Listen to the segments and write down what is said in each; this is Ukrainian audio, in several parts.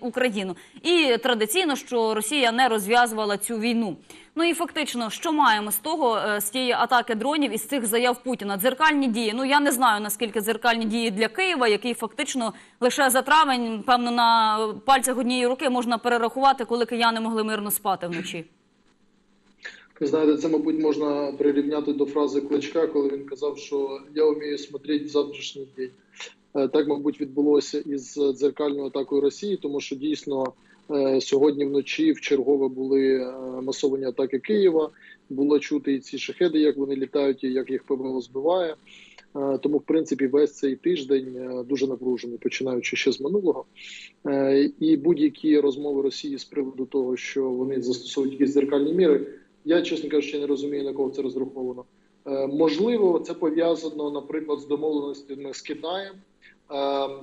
Україну, і традиційно, що Росія не розв'язувала цю війну. Ну і фактично, що маємо з того е, з тієї атаки дронів і з цих заяв Путіна? Дзеркальні дії. Ну я не знаю наскільки дзеркальні дії для Києва, який фактично лише за травень, певно, на пальцях однієї руки можна перерахувати, коли кияни могли мирно спати вночі. Ви знаєте, це, мабуть, можна прирівняти до фрази Кличка, коли він казав, що я вмію смотрети в завтрашній день. Е, Так, мабуть, відбулося із дзеркальною атакою Росії, тому що дійсно е, сьогодні вночі в чергове були е, масовані атаки Києва. Було чути і ці шахеди, як вони літають, і як їх ПВО збиває. Тому, в принципі, весь цей тиждень дуже напружений, починаючи ще з минулого. І будь-які розмови Росії з приводу того, що вони застосовують якісь дзеркальні міри. Я, чесно кажучи, не розумію, на кого це розраховано. Можливо, це пов'язано, наприклад, з домовленостями з Китаєм,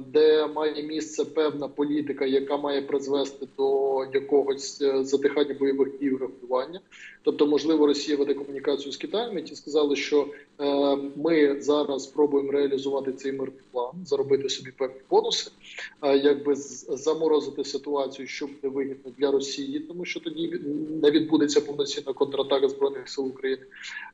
де має місце певна політика, яка має призвести до якогось е, затихання бойових дій врахування. Тобто, можливо, Росія веде комунікацію з Китаєм, і ті сказали, що е, ми зараз спробуємо реалізувати цей мирний план, заробити собі певні бонуси, е, якби заморозити ситуацію, що буде вигідно для Росії, тому що тоді не відбудеться повноцінна контратака збройних сил України.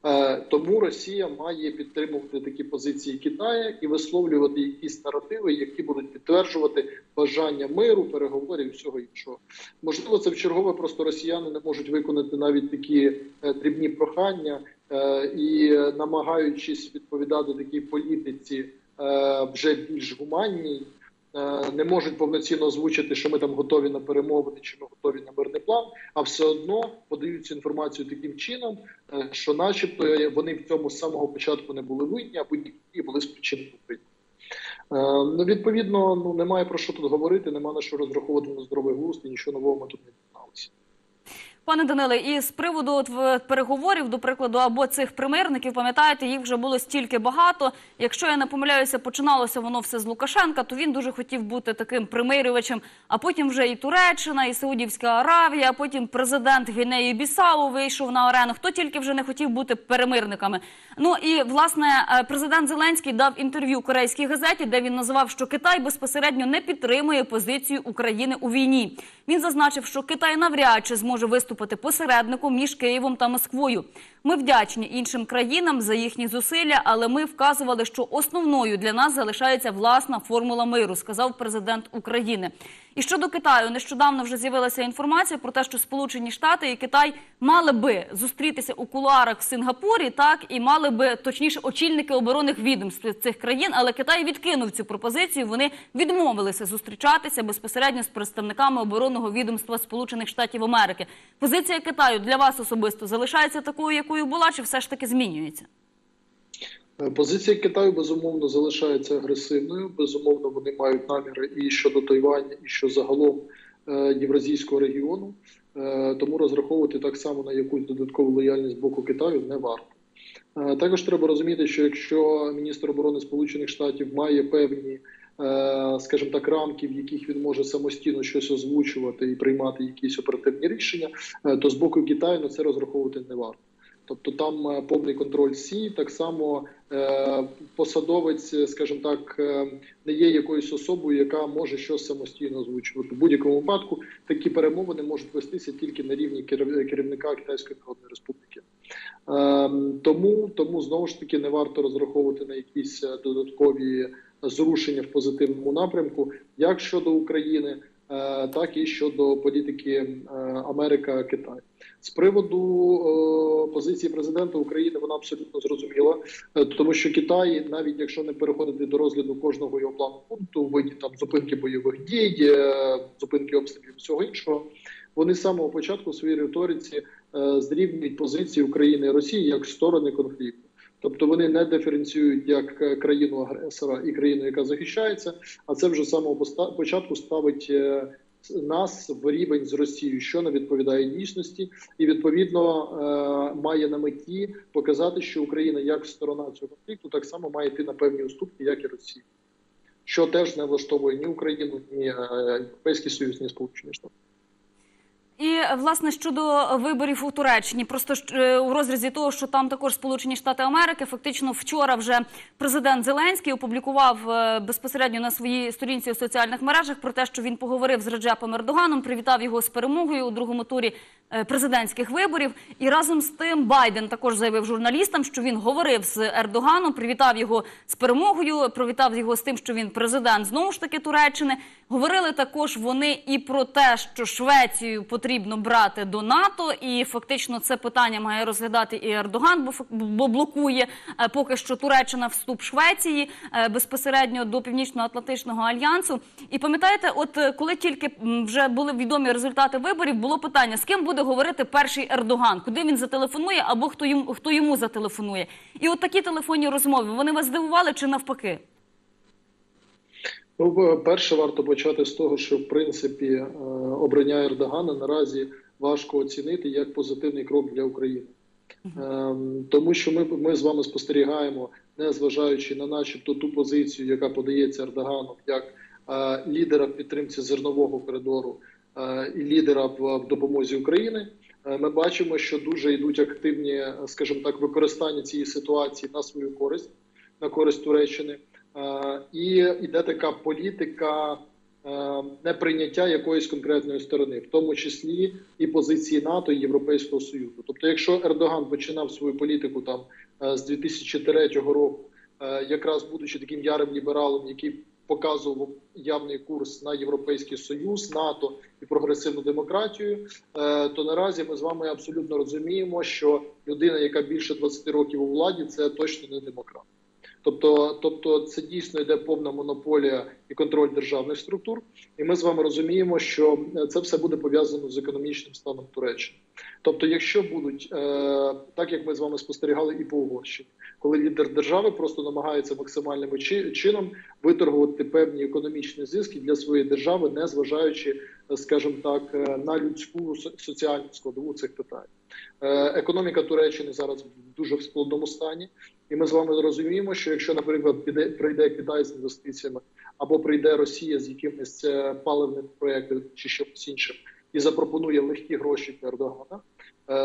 Е, Тому Росія має підтримувати такі позиції Китаю і висловлювати якісь наративи, які будуть підтверджувати бажання миру, переговорів і всього іншого. Можливо, це в чергове просто росіяни не можуть виконати навіть такі е, дрібні прохання е, і е, намагаючись відповідати такій політиці е, вже більш гуманній. е, Не можуть повноцінно озвучити, що ми там готові на перемовини, чи ми готові на мирний план, а все одно подають цю інформацію таким чином, е, що, начебто, вони в цьому з самого початку не були винні, а будь-які були спричинені. Е, Ну, відповідно, ну немає про що тут говорити, немає на що розраховувати на здоровий глузд, і нічого нового ми тут не дізналися. Пане Даниле, і з приводу от переговорів, до прикладу, або цих примирників, пам'ятаєте, їх вже було стільки багато. Якщо я не помиляюся, починалося воно все з Лукашенка, то він дуже хотів бути таким примирювачем. А потім вже і Туреччина, і Саудівська Аравія, а потім президент Гвінеї Бісау вийшов на арену. Хто тільки вже не хотів бути перемирниками. Ну і власне е, президент Зеленський дав інтерв'ю корейській газеті, де він назвав, що Китай безпосередньо не підтримує позицію України у війні. Він зазначив, що Китай навряд чи зможе виступити посередником між Києвом та Москвою. Ми вдячні іншим країнам за їхні зусилля, але ми вказували, що основною для нас залишається власна формула миру, сказав президент України. І щодо Китаю, нещодавно вже з'явилася інформація про те, що Сполучені Штати і Китай мали би зустрітися у кулуарах в Сингапурі, так і мали би точніше очільники оборонних відомств цих країн. Але Китай відкинув цю пропозицію. Вони відмовилися зустрічатися безпосередньо з представниками оборонного відомства Сполучених Штатів Америки. Позиція Китаю для вас особисто залишається такою, якою була, чи все ж таки змінюється? Е, Позиція Китаю безумовно залишається агресивною. Безумовно, вони мають наміри і щодо Тайваня, і що загалом е, євразійського регіону. Е, Тому розраховувати так само на якусь додаткову лояльність з боку Китаю не варто. Також треба розуміти, що якщо міністр оборони Сполучених Штатів має певні, скажімо так, рамки, в яких він може самостійно щось озвучувати і приймати якісь оперативні рішення, то з боку Китаю на це розраховувати не варто. Тобто там е, повний контроль Сі, так само е, посадовець, е, скажімо так, не є якоюсь особою, яка може щось самостійно озвучувати. В будь-якому випадку такі перемовини можуть вестися тільки на рівні керів- керівника Китайської Народної Республіки. Е, тому, тому знову ж таки не варто розраховувати на якісь додаткові зрушення в позитивному напрямку, як щодо України, так і щодо політики е, Америка-Китай. З приводу е, позиції президента України вона абсолютно зрозуміла, е, тому що Китай, навіть якщо не переходити до розгляду кожного його плану пункту, виді там зупинки бойових дій, е, зупинки обстрілів всього іншого, вони з самого початку в своїй риториці е, зрівнюють позиції України і Росії як сторони конфлікту. Тобто вони не диференціюють як е, країну агресора і країну, яка захищається, а це вже з самого початку ставить е, нас в рівень з Росією, що не відповідає дійсності, і відповідно е, має на меті показати, що Україна як сторона цього конфлікту так само має йти на певні уступки, як і Росія, що теж не влаштовує ні Україну, ні е, Європейський Союз, ні Сполучені Штати. І власне щодо виборів у Туреччині, просто е, у розрізі того, що там також Сполучені Штати Америки, фактично вчора вже президент Зеленський опублікував е, безпосередньо на своїй сторінці у соціальних мережах про те, що він поговорив з Реджепом Ердоганом, привітав його з перемогою у другому турі е, президентських виборів. І разом з тим Байден також заявив журналістам, що він говорив з Ердоганом, привітав його з перемогою, привітав його з тим, що він президент знову ж таки Туреччини. Говорили також вони і про те, що Швецію потрібно брати до НАТО, і фактично це питання має розглядати і Ердоган, бо блокує е, поки що Туреччина вступ Швеції е, безпосередньо до Північно-Атлантичного альянсу. І пам'ятаєте, от е, коли тільки вже були відомі результати виборів, було питання, з ким буде говорити перший Ердоган, куди він зателефонує, або хто йому хто йому зателефонує. І от такі телефонні розмови вони вас здивували чи навпаки? Ну, перше, варто почати з того, що в принципі е, обрання Ердогана наразі важко оцінити як позитивний крок для України. Ем, Тому що ми, ми з вами спостерігаємо, не зважаючи на начебто ту позицію, яка подається Ердоганом, як е, лідера в підтримці зернового коридору е, і лідера в, допомозі України. Ми бачимо, що дуже йдуть активні, скажімо так, використання цієї ситуації на свою користь, на користь Туреччини. Е, І йде така політика е, неприйняття якоїсь конкретної сторони, в тому числі і позиції НАТО і Європейського Союзу. Тобто, якщо Ердоган починав свою політику там е, з 2003 року, якраз будучи таким ярим лібералом, який показував явний курс на Європейський Союз, НАТО і прогресивну демократію, то наразі ми з вами абсолютно розуміємо, що людина, яка більше 20 років у владі, це точно не демократ. Тобто, тобто це дійсно йде повна монополія і контроль державних структур, і ми з вами розуміємо, що е, це все буде пов'язано з економічним станом Туреччини. Тобто, якщо будуть е, так, як ми з вами спостерігали і по Угорщині, коли лідер держави просто намагається максимальним чи- чином виторгувати певні економічні зиски для своєї держави, не зважаючи, е, скажімо так, е, на людську соціальну складову цих питань. Е, Економіка Туреччини зараз в дуже в складному стані, і ми з вами розуміємо, що якщо, наприклад, піде прийде Китай з інвестиціями, або прийде Росія з якимись паливними проектами чи щось іншим, і запропонує легкі гроші для Ердогана,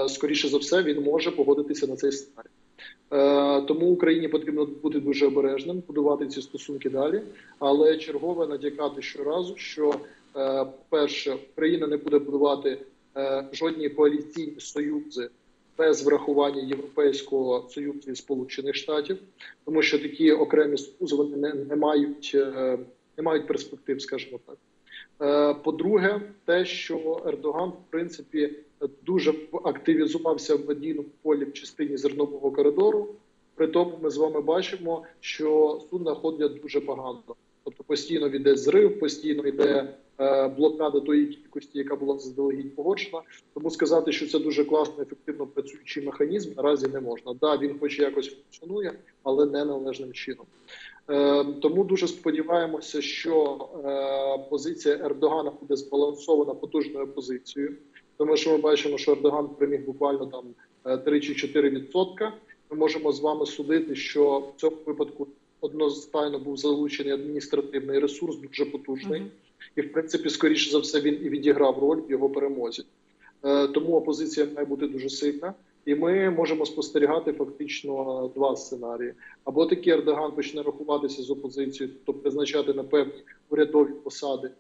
скоріше за все, він може погодитися на цей сценарій. Е, Тому Україні потрібно бути дуже обережним, будувати ці стосунки далі. Але чергове надякати щоразу, що е, перше, Україна не буде будувати е, жодні коаліційні союзи без врахування Європейського союзу і Сполучених Штатів, тому що такі окремі союзи вони не, не мають не мають перспектив, скажімо так. По-друге, те, що Ердоган, в принципі, дуже активізувався в медійному полі в частині зернового коридору. При тому ми з вами бачимо, що судна ходять дуже погано. Тобто постійно йде зрив, постійно йде е, блокада тої кількості, яка була заздалегідь погоджена. Тому сказати, що це дуже класно, ефективно працюючий механізм, наразі не можна. Да, він хоч якось функціонує, але не належним чином. Е, тому дуже сподіваємося, що е, позиція Ердогана буде збалансована потужною позицією, тому що ми бачимо, що Ердоган переміг буквально там е, 3 чи 4 відсотка. Ми можемо з вами судити, що в цьому випадку одностайно був залучений адміністративний ресурс, дуже потужний, Мгм. і в принципі, скоріше за все, він і відіграв роль в його перемозі. Е, Тому опозиція має бути дуже сильна, і ми можемо спостерігати фактично два сценарії: або таки Ердоган почне рахуватися з опозицією, тобто призначати на певні урядові посади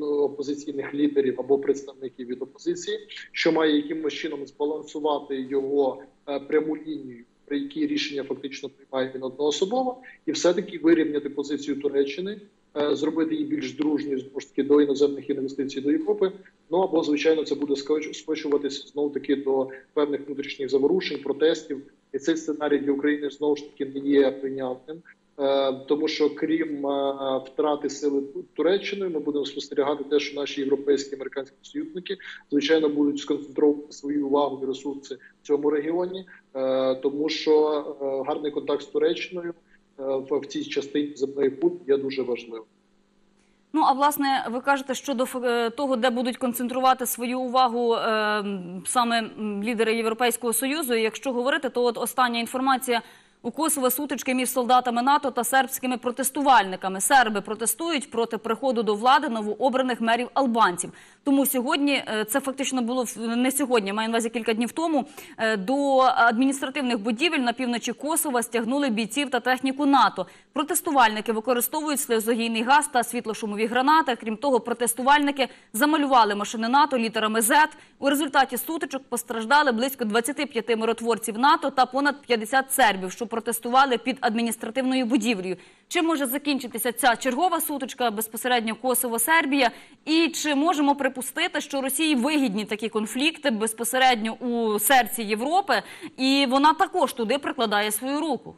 опозиційних лідерів або представників від опозиції, що має якимось чином збалансувати його е, пряму лінію, при якій рішення фактично приймає він одноособово, і все-таки вирівняти позицію Туреччини, е, зробити її більш дружньою знову ж таки до іноземних інвестицій до Європи. Ну або звичайно це буде скоч- скочуватися знову таки до певних внутрішніх заворушень, протестів. І цей сценарій для України знову ж таки не є прийнятним. Е, Тому що крім е, втрати сили Туреччини, ми будемо спостерігати те, що наші європейські і американські союзники звичайно будуть сконцентровувати свою увагу і ресурси в цьому регіоні, е, тому що гарний контакт з Туреччиною в цій частині земної пут є дуже важливим. Ну а власне, ви кажете щодо того, де будуть концентрувати свою увагу е, саме лідери Європейського союзу. Якщо говорити, то от остання інформація. У Косово сутички між солдатами НАТО та сербськими протестувальниками. Серби протестують проти приходу до влади новообраних мерів албанців. Тому сьогодні е, це фактично було не сьогодні, маю на увазі кілька днів тому. е, До адміністративних будівель на півночі Косова стягнули бійців та техніку НАТО. Протестувальники використовують сльозогійний газ та світлошумові гранати. Крім того, протестувальники замалювали машини НАТО літерами Z. У результаті сутичок постраждали близько 25 миротворців НАТО та понад 50 сербів, що протестували під адміністративною будівлею. Чим може закінчитися ця чергова сутичка безпосередньо Косово-Сербія? І чи можемо припустити, що Росії вигідні такі конфлікти безпосередньо у серці Європи, і вона також туди прикладає свою руку?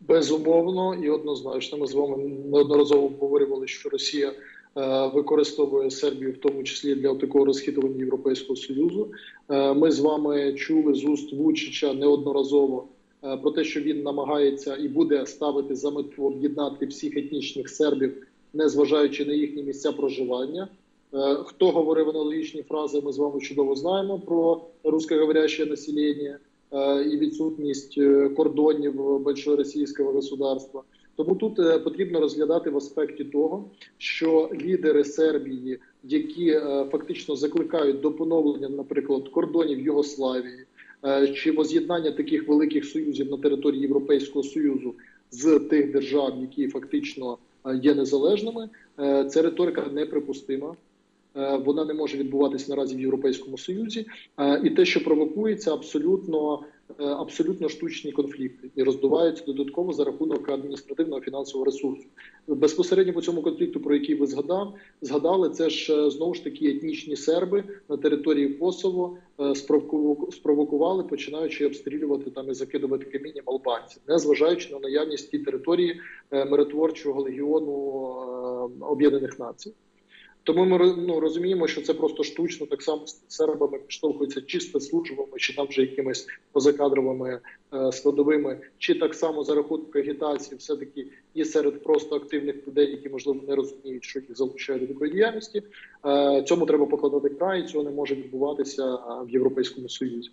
Безумовно і однозначно. Ми з вами неодноразово обговорювали, що Росія е, використовує Сербію, в тому числі для такого розхитування Європейського союзу. Е, ми з вами чули з уст Вучича неодноразово про те, що він намагається і буде ставити за мету об'єднати всіх етнічних сербів, незважаючи на їхні місця проживання. Е, Хто говорив аналогічні фрази, ми з вами чудово знаємо про русскоговорящее населення е, і відсутність е, кордонів большого російського государства. Тому тут е, потрібно розглядати в аспекті того, що лідери Сербії, які е, фактично закликають до поновлення, наприклад, кордонів Югославії е, чи воз'єднання таких великих союзів на території Європейського союзу з тих держав, які фактично е, є незалежними, це риторика неприпустима. Е, Вона не може відбуватись наразі в Європейському Союзі, Е, і те, що провокується, абсолютно е, абсолютно штучні конфлікти і роздуваються додатково за рахунок адміністративного фінансового ресурсу. Безпосередньо по цьому конфлікту, про який ви згадав, згадали, це ж е, знову ж таки етнічні серби на території Косово е, спровокували, починаючи обстрілювати там і закидувати камінням албанців, незважаючи на наявність ті території е, миротворчого легіону е, Об'єднаних Націй. Тому ми ну, розуміємо, що це просто штучно, так само з сербами підштовхуються чи спецслужбами, чи там вже якимись позакадровими е, складовими, чи так само за рахунок агітації, все таки і серед просто активних людей, які можливо не розуміють, що їх залучають до такої діяльності. Е, цьому треба покладати край. Цього не може відбуватися е, в Європейському Союзі.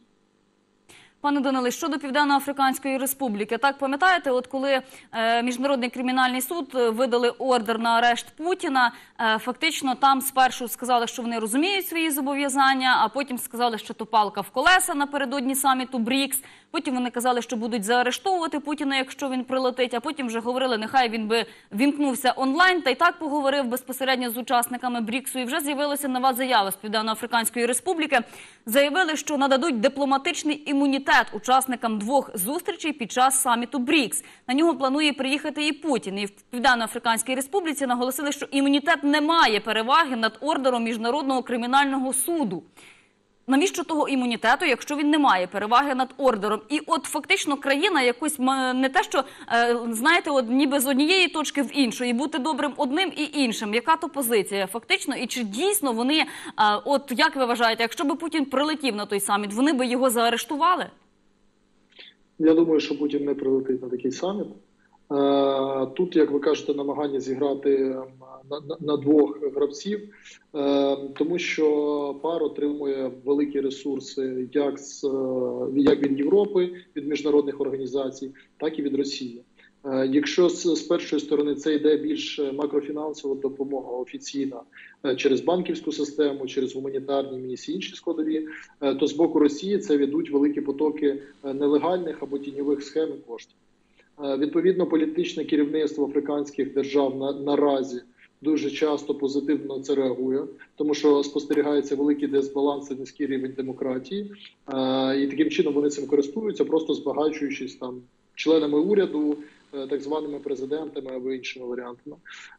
Пане Даниле, щодо Південно-Африканської Республіки, так пам'ятаєте, от коли е, міжнародний кримінальний суд е, видали ордер на арешт Путіна, е, фактично там спершу сказали, що вони розуміють свої зобов'язання, а потім сказали, що то палка в колеса напередодні саміту БРІКС. Потім вони казали, що будуть заарештовувати Путіна, якщо він прилетить. А потім вже говорили, нехай він би вімкнувся онлайн та й так поговорив безпосередньо з учасниками БРІКСу. І вже з'явилася нова заява з Південно-Африканської Республіки. Заявили, що нададуть дипломатичний імунітет учасникам двох зустрічей під час саміту БРІКС. На нього планує приїхати і Путін. І в Південно-Африканській Республіці наголосили, що імунітет не має переваги над ордером міжнародного кримінального суду. Навіщо того імунітету, якщо він не має переваги над ордером? І от фактично країна якось не те, що е, знаєте, от ніби з однієї точки в іншу, і бути добрим одним і іншим. Яка то позиція фактично? І чи дійсно вони, е, от як ви вважаєте, якщо би Путін прилетів на той саміт, вони би його заарештували? Я думаю, що Путін не прилетить на такий саміт. Е, Тут, як ви кажете, намагання зіграти ем, на, на, двох гравців, е, тому що пар отримує великі ресурси як з е, як від Європи, від міжнародних організацій, так і від Росії. Е, Якщо з, з першої сторони це йде більш макрофінансова допомога офіційна е, через банківську систему, через гуманітарні місії, інші складові, е, то з боку Росії це ведуть великі потоки е, нелегальних або тіньових схем і коштів. Е, Відповідно, політичне керівництво африканських держав на, наразі дуже часто позитивно це реагує, тому що спостерігається великий дисбаланс і низький рівень демократії, е, і таким чином вони цим користуються, просто збагачуючись там членами уряду, е, так званими президентами або іншими варіантами.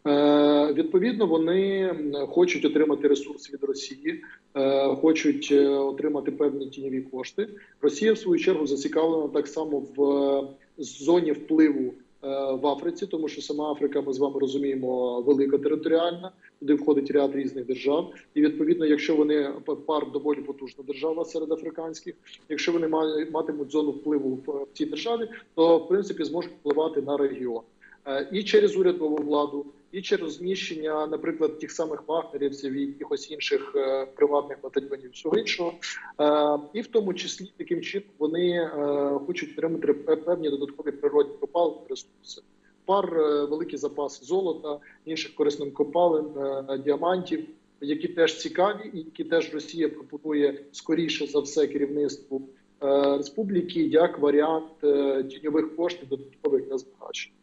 Е, Відповідно, вони хочуть отримати ресурс від Росії, е, хочуть е, отримати певні тіньові кошти. Росія, в свою чергу, зацікавлена так само в е, зоні впливу е, в Африці, тому що сама Африка, ми з вами розуміємо, велика територіальна, туди входить ряд різних держав. І відповідно, якщо вони пар доволі потужна держава серед африканських, якщо вони матимуть зону впливу в цій державі, то в принципі зможуть впливати на регіон Е, і через урядову владу, і через розміщення, наприклад, тих самих вагнерівців і якихось інших е, приватних батальйонів, всього іншого, Е, і в тому числі таким чином вони хочуть отримати певні додаткові природні ресурси. Пар е, великий запас золота, інших корисних копалин, е, діамантів, які теж цікаві, і які теж Росія пропонує скоріше за все керівництву е, республіки як варіант тіньових коштів додаткових для збагачення.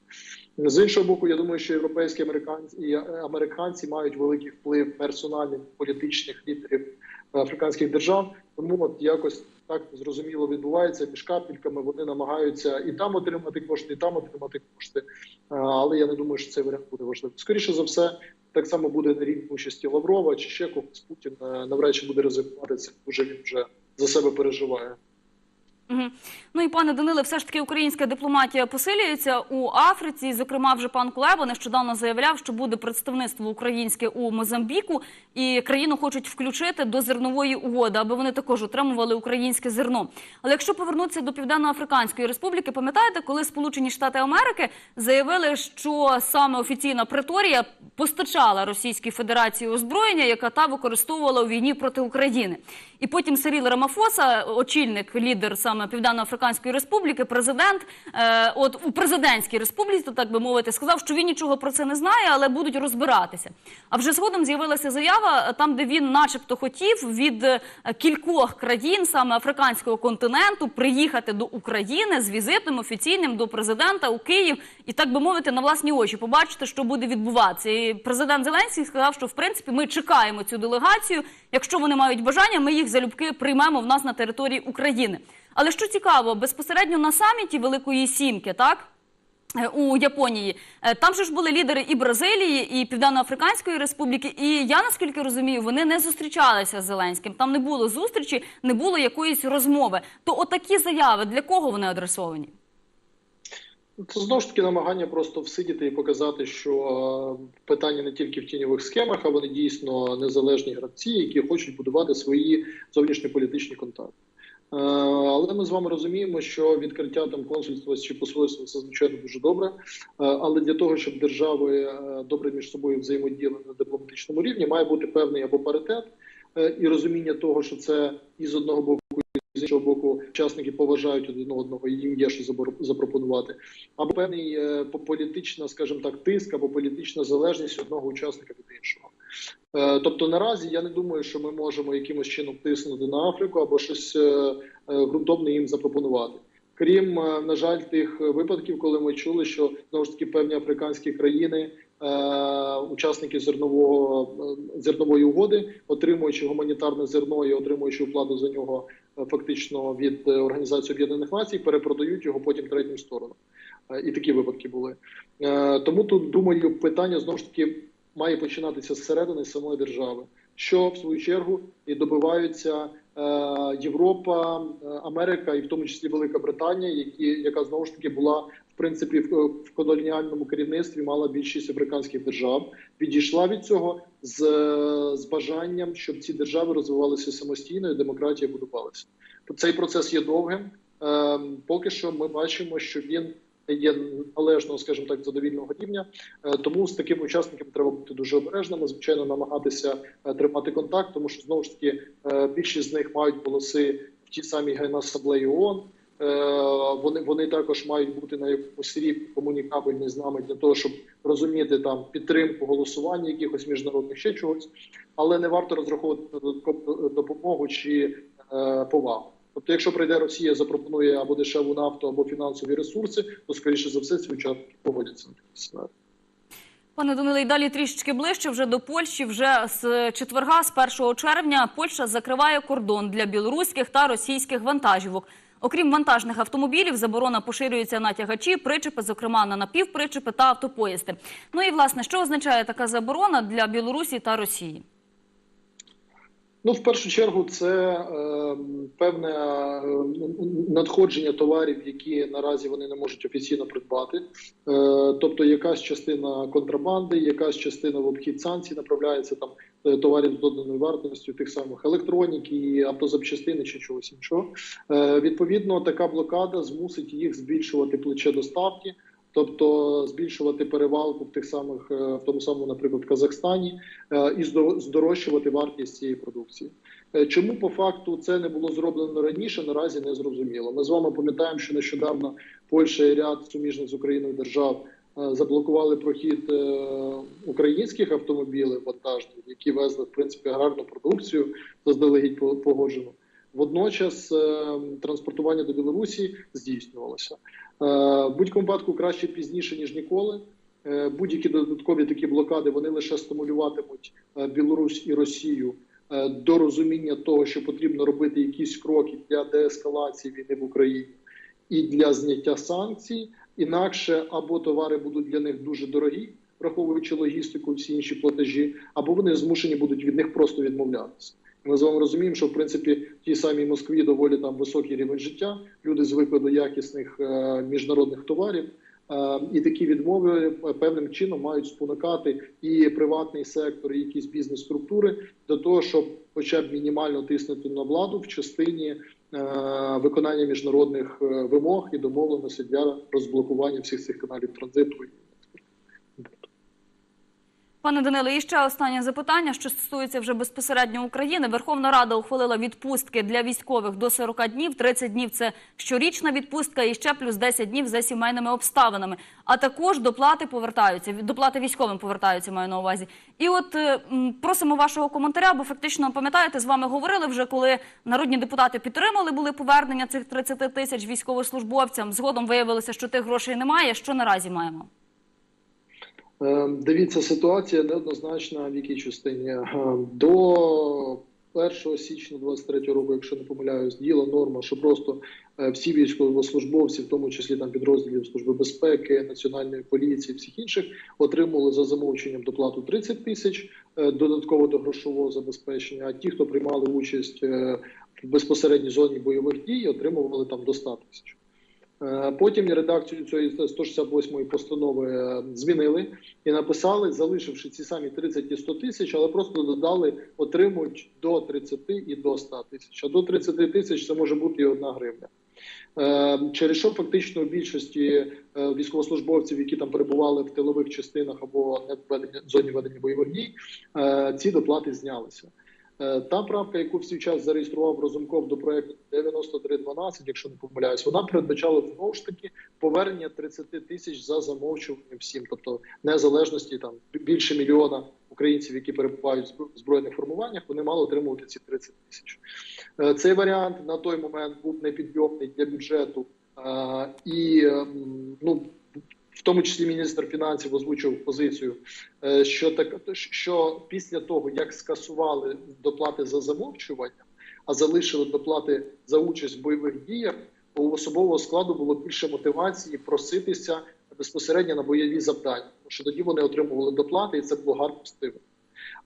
З іншого боку, я думаю, що європейські американці і американці мають великий вплив персональних політичних лідерів африканських держав. Тому от якось так зрозуміло відбувається між капельками. Вони намагаються і там отримати кошти, і там отримати кошти. Але я не думаю, що цей варіант буде важливий. Скоріше за все, так само буде на рівні участі Лаврова чи ще когось Путін е, навряд чи буде ризикувати це. Дуже він вже за себе переживає. Ну і пане Даниле, все ж таки українська дипломатія посилюється у Африці. Зокрема, вже пан Кулеба нещодавно заявляв, що буде представництво українське у Мозамбіку, і країну хочуть включити до зернової угоди, аби вони також отримували українське зерно. Але якщо повернутися до Південно-Африканської Республіки, пам'ятаєте, коли Сполучені Штати Америки заявили, що саме офіційна Преторія постачала Російській Федерації озброєння, яка та використовувала у війні проти України. І потім Сиріл Рамафоса, очільник, лідер саме Південно-Африканської Республіки, президент, е, от у президентській республіці, так би мовити, сказав, що він нічого про це не знає, але будуть розбиратися. А вже згодом з'явилася заява е, там, де він, начебто, хотів від е, кількох країн саме африканського континенту приїхати до України з візитом офіційним до президента у Київ і так би мовити на власні очі побачити, що буде відбуватися. І президент Зеленський сказав, що в принципі ми чекаємо цю делегацію. Якщо вони мають бажання, ми їх залюбки приймемо в нас на території України. Але що цікаво, безпосередньо на саміті Великої Сімки, так? е, У Японії Е, там же ж були лідери і Бразилії, і Південно-Африканської Республіки. І я наскільки розумію, вони не зустрічалися з Зеленським. Там не було зустрічі, не було якоїсь розмови. То отакі заяви для кого вони адресовані? Це знову ж таки намагання просто всидіти і показати, що питання не тільки в тіньових схемах, а вони дійсно незалежні гравці, які хочуть будувати свої зовнішньополітичні контакти. Е, Але ми з вами розуміємо, що відкриття там консульства чи посольства це звичайно дуже добре. Е, Але для того, щоб держави е, добре між собою взаємодіяли на дипломатичному рівні, має бути певний або паритет і розуміння того, що це і з одного боку. З іншого боку, учасники поважають один одного і їм є що запропонувати, або певний е, по- політична, скажімо так, тиск або політична залежність одного учасника від іншого. Е, Тобто наразі я не думаю, що ми можемо якимось чином тиснути на Африку або щось е, е, ґрунтовне їм запропонувати. Крім, е, на жаль, тих випадків, коли ми чули, що знову ж таки певні африканські країни, е, учасники зернового е, зернової угоди, отримуючи гуманітарне зерно і отримуючи оплату за нього е, фактично від е, Організації Об'єднаних Націй, перепродають його потім третім сторонам. Е, І такі випадки були. Е, Тому тут думаю, питання знову ж таки має починатися зсередини самої держави, що в свою чергу і добиваються е, Європа, е, Америка, і в тому числі Велика Британія, які яка знову ж таки була в принципі в колоніальному керівництві, мала більшість африканських держав, відійшла від цього з, з бажанням, щоб ці держави розвивалися самостійно і демократія будувалася. Цей процес є довгим. Е, поки що ми бачимо, що він є належного, скажімо так, задовільного рівня. Е, Тому з такими учасниками треба бути дуже обережними. Звичайно, намагатися е, тримати контакт, тому що знову ж таки е, більшість з них мають голоси в тій самій генасаблеї ООН. Е, Вони вони також мають бути на рівні комунікабельні з нами для того, щоб розуміти там підтримку голосування, якихось міжнародних ще чогось, але не варто розраховувати допомогу чи е, повагу. Тобто, якщо прийде Росія, запропонує або дешеву нафту, або фінансові ресурси, то скоріше за все ці учасники погодяться на сценарій. Пане Даниле, далі трішечки ближче вже до Польщі. Вже з четверга, з 1 червня, Польща закриває кордон для білоруських та російських вантажівок. Окрім вантажних автомобілів, заборона поширюється на тягачі, причепи, зокрема на напівпричепи та автопоїзди. Ну і власне, що означає така заборона для Білорусі та Росії? Ну, в першу чергу, це е, певне е, надходження товарів, які наразі вони не можуть офіційно придбати. Е, тобто, якась частина контрабанди, якась частина в обхід санкцій направляється там е, товарів з доданою вартістю, тих самих електроніки, автозапчастини чи чогось іншого. Е, відповідно, така блокада змусить їх збільшувати плече доставки. Тобто збільшувати перевалку в тих самих е, в тому самому, наприклад, Казахстані, е, і здо- здорожчувати вартість цієї продукції. Е, Чому по факту це не було зроблено раніше? Наразі не зрозуміло. Ми з вами пам'ятаємо, що нещодавно Польща і ряд суміжних з Україною держав заблокували прохід українських автомобілів вантажних, які везли в принципі аграрну продукцію заздалегідь по- погоджену. Водночас е, транспортування до Білорусі здійснювалося. Е, будь-якому випадку краще пізніше ніж ніколи. Е, Будь-які додаткові такі блокади вони лише стимулюватимуть е, Білорусь і Росію до розуміння того, що потрібно робити якісь кроки для деескалації війни в Україні і для зняття санкцій. Інакше або товари будуть для них дуже дорогі, враховуючи логістику, всі інші платежі, або вони змушені будуть від них просто відмовлятися. Ми з вами розуміємо, що в принципі в тій самій Москві доволі там високий рівень життя. Люди звикли до якісних е, міжнародних товарів. Е, І такі відмови е, певним чином мають спонукати і приватний сектор, і якісь бізнес-структури до того, щоб хоча б мінімально тиснути на владу в частині е, виконання міжнародних е, вимог і домовленостей для розблокування всіх цих каналів транзиту. Пане Даниле, і ще останнє запитання, що стосується вже безпосередньо України. Верховна Рада ухвалила відпустки для військових до 40 днів. 30 днів це щорічна відпустка, і ще плюс 10 днів за сімейними обставинами. А також доплати повертаються. Доплати військовим повертаються, маю на увазі. І от е, просимо вашого коментаря, бо фактично пам'ятаєте, з вами говорили вже, коли народні депутати підтримали були повернення цих 30 тисяч військовослужбовцям. Згодом виявилося, що тих грошей немає. Що наразі маємо? Е, Дивіться, ситуація неоднозначна в якій частині. Е, До 1 січня 23 року, якщо не помиляюсь, діла норма, що просто е, всі військовослужбовці, в тому числі там підрозділів Служби безпеки, Національної поліції, всіх інших, отримували за замовченням доплату 30 тисяч додатково до грошового забезпечення. А ті, хто приймали участь в безпосередній зоні бойових дій, отримували там до 100 тисяч. Е, Потім редакцію цієї 168-ї постанови е, змінили і написали, залишивши ці самі 30 і 100 тисяч, але просто додали, отримують до 30 і до 100 тисяч. А до 30 тисяч це може бути і одна гривня. Е, Через що фактично у більшості військовослужбовців, які там перебували в тилових частинах або не в зоні ведення бойових дій, ці доплати знялися. Е, Та правка, яку в свій час зареєстрував Розумков до проекту 9312, якщо не помиляюсь, вона передбачала знову ж таки повернення 30 тисяч за замовчуванням всім, тобто незалежності там більше мільйона українців, які перебувають в збройних формуваннях, вони мали отримувати ці 30 тисяч. Е, Цей варіант на той момент був непідйомний для бюджету, е, і в тому числі міністр фінансів озвучив позицію, е, що так що після того як скасували доплати за замовчування, а залишили доплати за участь в бойових діях, у особового складу було більше мотивації проситися безпосередньо на бойові завдання, тому що тоді вони отримували доплати, і це було гарно стимул.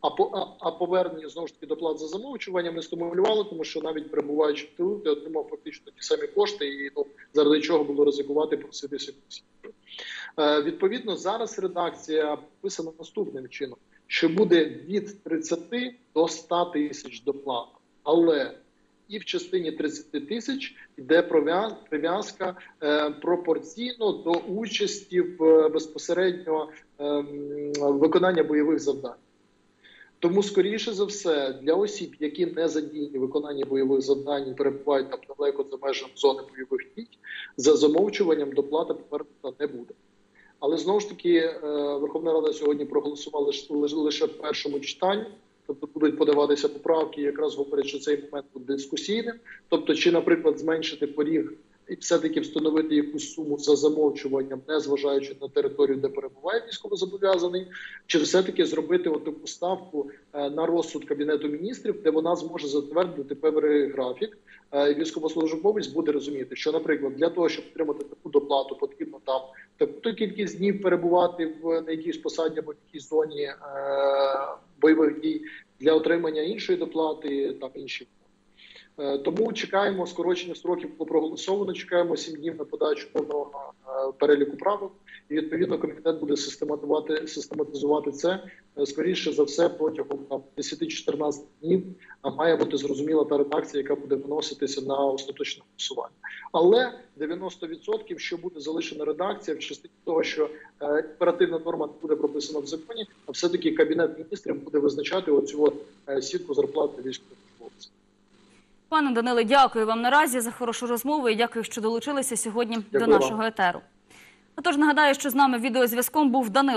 А по а, а повернення знову ж таки доплат за замовчуванням не стимулювало, тому що навіть перебуваючи в тилу, ти отримав фактично ті самі кошти, і ну заради чого було ризикувати проситися. Е, відповідно, зараз редакція писана наступним чином: що буде від 30 до 100 тисяч доплат, але і в частині 30 тисяч йде прив'язка е, пропорційно до участі в е, безпосередньо ем, виконання бойових завдань. Тому, скоріше за все, для осіб, які не задіяні в виконанні бойових завдань перебувають там далеко за межами зони бойових дій, за замовчуванням доплата повернута не буде. Але знову ж таки, е, Верховна Рада сьогодні проголосувала лиш- лиш- лише в першому читанні. Тобто будуть подаватися поправки, якраз говорять, що цей момент буде дискусійним. Тобто, чи, наприклад, зменшити поріг і все-таки встановити якусь суму за замовчуванням, не зважаючи на територію, де перебуває військовозобов'язаний, чи все-таки зробити от таку ставку е, на розсуд кабінету міністрів, де вона зможе затвердити певний графік, е, і військовослужбовець буде розуміти, що, наприклад, для того, щоб отримати таку доплату, потрібно там таку кількість днів перебувати в на якійсь посаді або в якійсь зоні е, бойових дій для отримання іншої доплати, там інші. Е, Тому чекаємо скорочення строків було проголосовано. Чекаємо 7 днів на подачу повного е, переліку правок. І відповідно комітет буде систематизувати систематизувати це е, скоріше за все протягом там 10-14 днів. А має бути зрозуміла та редакція, яка буде виноситися на остаточне голосування. Але 90% що буде залишена редакція в частині того, що оперативна норма буде прописана в законі, а все таки кабінет міністрів буде визначати оцю сітку зарплати військовослужбовців. Пане Даниле, дякую вам наразі за хорошу розмову і дякую, що долучилися сьогодні Дякую до вам. нашого етеру. Отож, нагадаю, що з нами відеозв'язком був Данило.